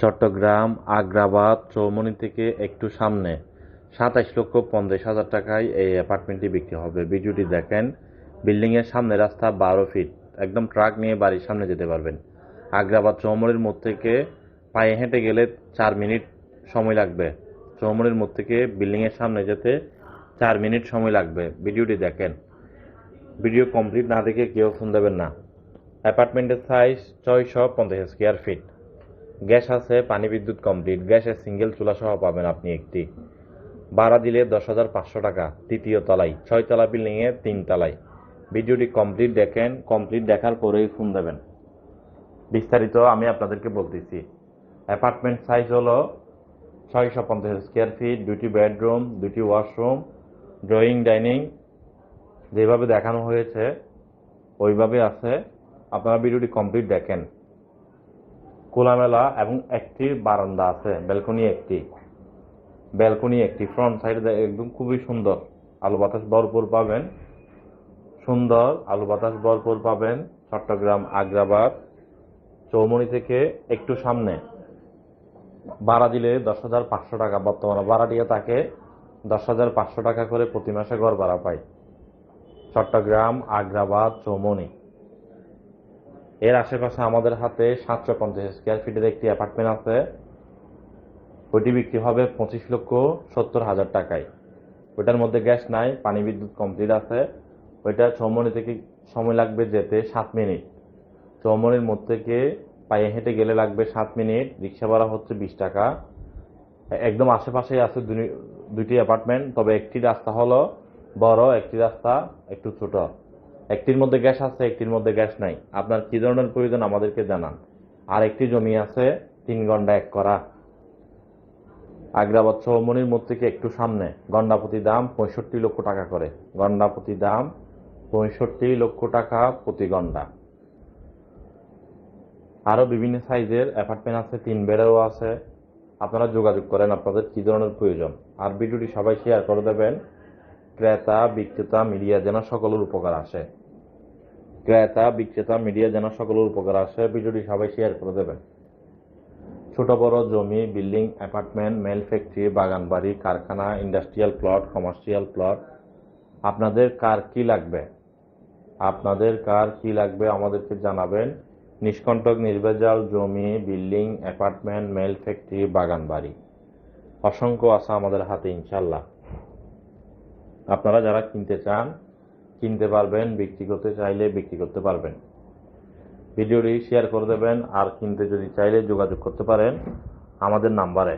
চট্টগ্রাম, আগ্রাবাদ চৌমনি থেকে একটু সামনে। সাতাইশ লক্ষ পঞ্চাশ হাজার টাকায় এই অ্যাপার্টমেন্টটি বিক্রি হবে। ভিডিওটি দেখেন, বিল্ডিংয়ের সামনে রাস্তা বারো ফিট একদম ট্রাক নিয়ে বাড়ির সামনে যেতে পারবেন। আগ্রাবাদ চৌমনির মোড় থেকে পায়ে হেঁটে গেলে চার মিনিট সময় লাগবে। চৌমনির মোড় থেকে বিল্ডিংয়ের সামনে যেতে চার মিনিট সময় লাগবে। ভিডিওটি দেখেন। ভিডিও কমপ্লিট না দেখে কেউ ফোন দেবেন না। অ্যাপার্টমেন্টের সাইজ ছয়শো পঞ্চাশ স্কোয়ার ফিট গ্যাস আছে, পানি বিদ্যুৎ কমপ্লিট গ্যাসের সিঙ্গেল চুলা সহ পাবেন আপনি একটি। ভাড়া দিলে দশ হাজার পাঁচশো টাকা, তৃতীয় তলায়, ছয় তলা বিল্ডিংয়ে তিন তলায়। ভিডিওটি কমপ্লিট দেখেন কমপ্লিট দেখার পরেই ফোন দেবেন। বিস্তারিত আমি আপনাদেরকে বলতেছি। অ্যাপার্টমেন্ট সাইজ হলো ছয়শো পঞ্চাশ স্কোয়ার ফিট দুটি বেডরুম দুটি ওয়াশরুম ড্রয়িং ডাইনিং যেভাবে দেখানো হয়েছে, ওইভাবে আছে। আপনারা ভিডিওটি কমপ্লিট দেখেন। খোলামেলা এবং একটি বারান্দা আছে, ব্যালকনি একটি। ব্যালকনি একটি ফ্রন্ট সাইডে একদম খুবই সুন্দর। আলু বাতাস ভরপুর পাবেন। সুন্দর আলু বাতাস ভরপুর পাবেন চট্টগ্রাম আগ্রাবাদ চৌমনি থেকে একটু সামনে। ভাড়া দিলে দশ হাজার পাঁচশো টাকা, বর্তমানে ভাড়া দিয়ে তাকে দশ হাজার পাঁচশো টাকা করে প্রতি মাসে ঘর ভাড়া পায়। চট্টগ্রাম আগ্রাবাদ চৌমনি এর আশেপাশে আমাদের হাতে সাতশো পঞ্চাশ স্কোয়ার ফিটের একটি অ্যাপার্টমেন্ট আছে। ওইটি বিক্রি হবে পঁচিশ লক্ষ সত্তর হাজার টাকায়। ওইটার মধ্যে গ্যাস নাই, পানি বিদ্যুৎ কমপ্লিট আছে। ওইটা চৌমনি থেকে সময় লাগবে যেতে সাত মিনিট। চৌমনির মধ্যে থেকে পায়ে হেঁটে গেলে লাগবে সাত মিনিট, রিক্সা ভাড়া হচ্ছে বিশ টাকা। একদম আশেপাশেই আছে দুটি অ্যাপার্টমেন্ট তবে একটি রাস্তা হলো বড়, একটি রাস্তা একটু ছোট। একটির মধ্যে গ্যাস আছে, একটির মধ্যে গ্যাস নাই। আপনার কি ধরনের প্রয়োজন আমাদেরকে জানান। আর একটি জমি আছে, তিন গন্ডা এক করা। আগ্রাবাদ চৌমনির মোড় থেকে একটু সামনে। গন্ডাপতি দাম পঁয়ষট্টি লক্ষ টাকা করে। গন্ডাপতি দাম পঁয়ষট্টি লক্ষ টাকা প্রতি গন্ডা। আরও বিভিন্ন সাইজের অ্যাপার্টমেন্ট আছে, তিন বেডেও আছে। আপনারা যোগাযোগ করেন, আপনাদের কী ধরনের প্রয়োজন। আর ভিডিওটি সবাই শেয়ার করে দেবেন। ক্রেতা, বিক্রেতা, মিডিয়া যেন সকলের উপকার আসে। ক্রেতা, বিক্রেতা, মিডিয়া যেন সকলের উপকার আসে। ভিডিওটি সবাই শেয়ার করে দেবেন। ছোট, বড়, জমি, বিল্ডিং, অ্যাপার্টমেন্ট, মেল ফ্যাক্টরি বাগান বাড়ি কারখানা, ইন্ডাস্ট্রিয়াল প্লট, কমার্শিয়াল প্লট। আপনাদের কার কি লাগবে? আপনাদের কার কি লাগবে আমাদেরকে জানাবেন। নিষ্কণ্টক, নির্ভেজাল, জমি, বিল্ডিং, অ্যাপার্টমেন্ট, মেল ফ্যাক্টরি বাগান বাড়ি অসংখ্য আশা আমাদের হাতে ইনশাল্লাহ আপনারা যারা কিনতে চান, কিনতে পারবেন, বিক্রি করতে চাইলে বিক্রি করতে পারবেন। ভিডিওটি শেয়ার করে দেবেন, আর কিনতে যদি চাইলে যোগাযোগ করতে পারেন, আমাদের নাম্বারে